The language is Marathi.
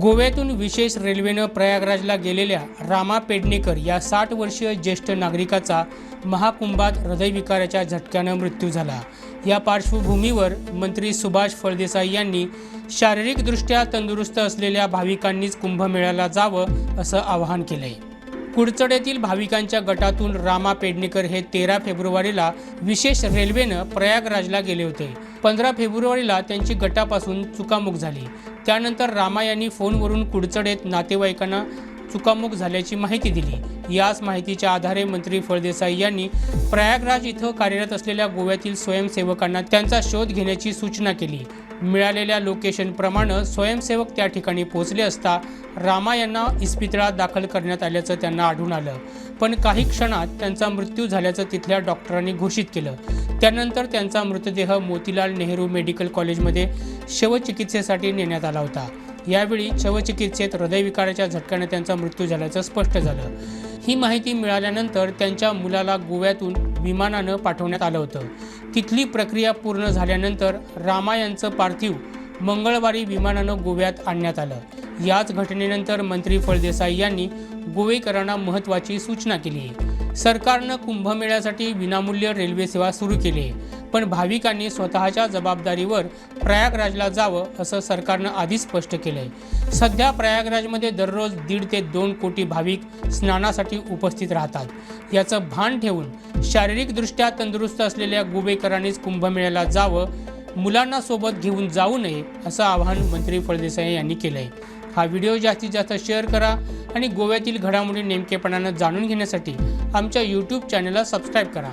गोव्यातून विशेष रेल्वेनं प्रयागराजला गेलेल्या रामा पेडणेकर या साठ वर्षीय ज्येष्ठ नागरिकाचा महाकुंभात हृदयविकाराच्या झटक्यानं मृत्यू झाला. या पार्श्वभूमीवर मंत्री सुभाष फळदेसाई यांनी शारीरिकदृष्ट्या तंदुरुस्त असलेल्या भाविकांनीच कुंभमेळ्याला जावं असं आवाहन केलंय. कुडचडेतील भाविकांच्या गटातून रामा पेडणेकर हे तेरा फेब्रुवारीला विशेष रेल्वेनं प्रयागराजला गेले होते. पंधरा फेब्रुवारीला त्यांची गटापासून चुकामुक झाली. त्यानंतर रामा यांनी फोनवरून कुडचडेत नातेवाईकांना चुकामुक झाल्याची माहिती दिली. याच माहितीच्या आधारे मंत्री फळदेसाई यांनी प्रयागराज इथं कार्यरत असलेल्या गोव्यातील स्वयंसेवकांना त्यांचा शोध घेण्याची सूचना केली. मिळालेल्या लोकेशनप्रमाणे स्वयंसेवक त्या ठिकाणी पोहोचले असता रामा यांना इस्पितळात दाखल करण्यात आल्याचं त्यांना आढळून आलं. पण काही क्षणात त्यांचा मृत्यू झाल्याचं तिथल्या डॉक्टरांनी घोषित केलं. त्यानंतर त्यांचा मृतदेह मोतीलाल नेहरू मेडिकल कॉलेजमध्ये शवचिकित्सेसाठी नेण्यात आला होता. यावेळी शवचिकित्सेत हृदयविकाराच्या झटक्याने त्यांचा मृत्यू झाल्याचं स्पष्ट झालं. ही माहिती मिळाल्यानंतर त्यांच्या मुलाला गोव्यातून विमानानं पाठवण्यात आलं होतं. तिथली प्रक्रिया पूर्ण झाल्यानंतर रामा यांचं पार्थिव मंगळवारी विमानानं गोव्यात आणण्यात आलं. याच घटनेनंतर मंत्री फळदेसाई यांनी गोवेकरांना महत्त्वाची सूचना केली. आहे सरकारनं कुंभमेळ्यासाठी विनामूल्य रेल्वे सेवा सुरू केली. आहे पण भाविकांनी स्वतःच्या जबाबदारीवर प्रयागराजला जावं असं सरकारनं आधीच स्पष्ट केलं आहे सध्या प्रयागराजमध्ये दररोज दीड ते दोन कोटी भाविक स्नानासाठी उपस्थित राहतात. याचं भान ठेवून शारीरिकदृष्ट्या तंदुरुस्त असलेल्या गुबेकरांनीच कुंभमेळ्याला जावं मुलांना सोबत घेऊन जाऊ नये असं आवाहन मंत्री फळदेसाई यांनी केलं आहे हा व्हिडिओ जास्तीत जास्त शेअर करा आणि गोव्यातील घडामोडी नेमकेपणानं जाणून घेण्यासाठी आमच्या यूट्यूब चॅनलला सबस्क्राईब करा.